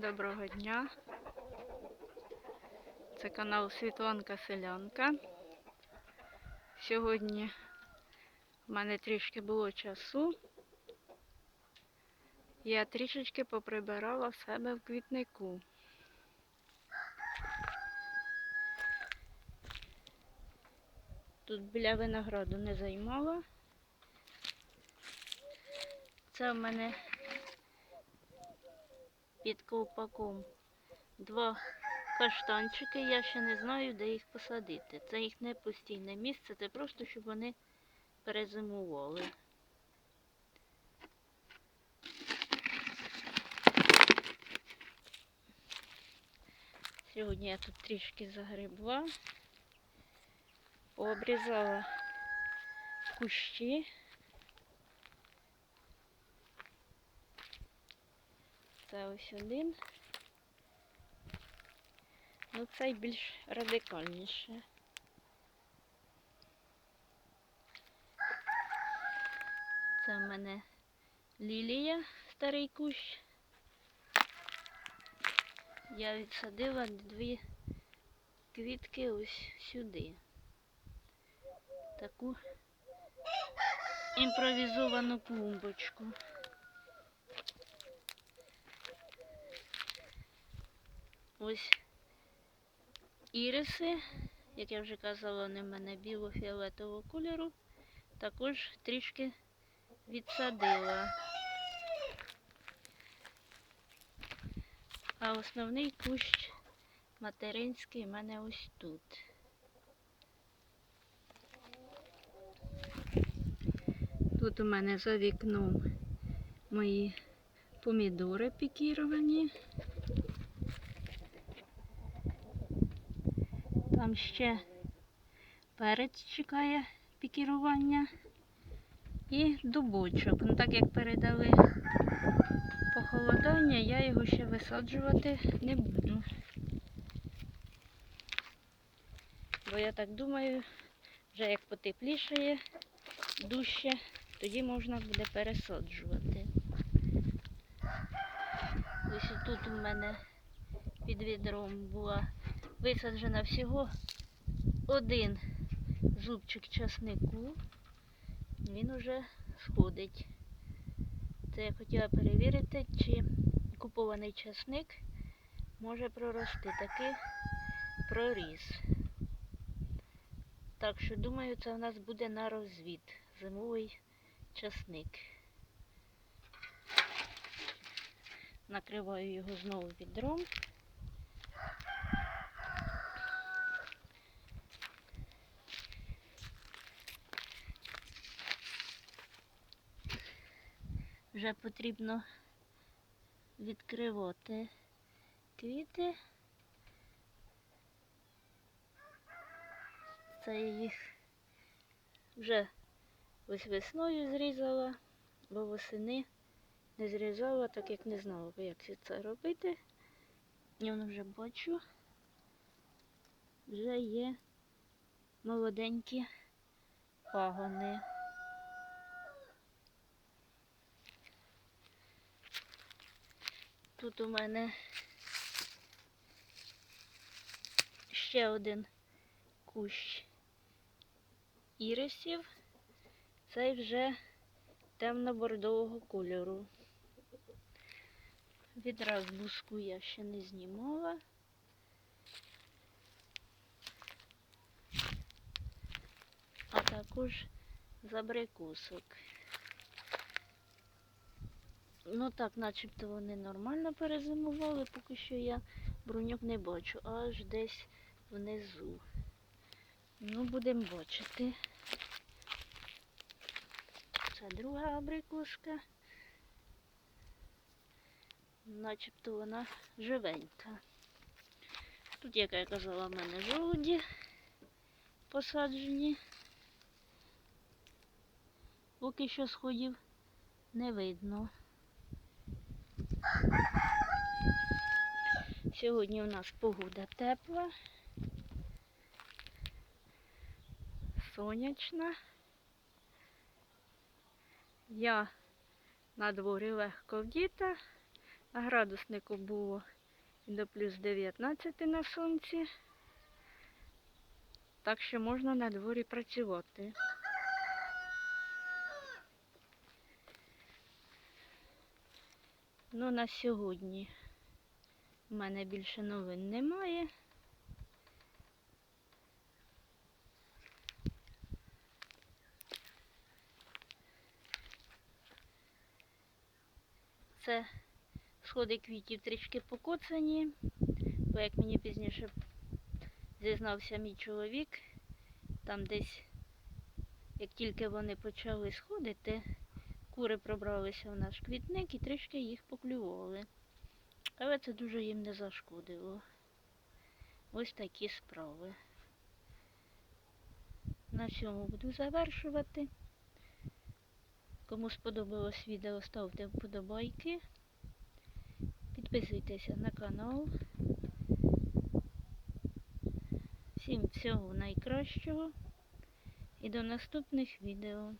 Доброго дня. Це канал Світланка Селянка. Сьогодні в мене трішки було часу. Я трішечки поприбирала в себе в квітнику. Тут біля винограду не займала. Це в мене під ковпаком два каштанчики. Я ще не знаю, де їх посадити. Це їх не постійне місце, це просто, щоб вони перезимували. Сьогодні я тут трішки загребла, обрізала кущі. Це ось один. Ну, цей більш радикальніше. Це в мене лілія, старий кущ. Я відсадила дві квітки ось сюди. Таку імпровізовану клумбочку. Ось іриси, як я вже казала, вони в мене біло-фіолетового кольору, також трішки відсадила. А основний кущ материнський в мене ось тут. Тут у мене за вікном мої помідори пікіровані. Там ще перець чекає пікірування і дубочок. Ну так як передали похолодання, я його ще висаджувати не буду. Бо я так думаю, вже як потеплішає дужче, тоді можна буде пересаджувати. Ось тут у мене під відром була висаджена всього один зубчик часнику. Він уже сходить. Це я хотіла перевірити, чи купований часник може прорости. Такий проріс. Так що, думаю, це у нас буде на розвід. Зимовий часник. Накриваю його знову відром. Вже потрібно відкривати квіти. Це я їх вже ось весною зрізала, бо восени не зрізала, так як не знала, як це робити. Я воно вже бачу, вже є молоденькі пагони. Тут у мене ще один кущ ірисів. Цей вже темно-бордового кольору. Відраз буску я ще не знімала. А також забрикусок. Ну так, начебто вони нормально перезимували, поки що я бруньок не бачу, аж десь внизу. Ну, будемо бачити. Це друга абрикоска. Начебто вона живенька. Тут, як я казала, в мене жолуді посаджені. Поки що сходів не видно. Сьогодні у нас погода тепла, сонячна. Я на дворі легко вдіта, На градуснику було до плюс 19 на сонці. Так що можна на дворі працювати. Ну, на сьогодні в мене більше новин немає. Це сходи квітів трішки покоцані, бо як мені пізніше зізнався мій чоловік, там десь, як тільки вони почали сходити, кури пробралися в наш квітник і трішки їх поклювали. Але це дуже їм не зашкодило. Ось такі справи. На цьому буду завершувати. Кому сподобалось відео, ставте вподобайки. Підписуйтеся на канал. Всім всього найкращого і до наступних відео.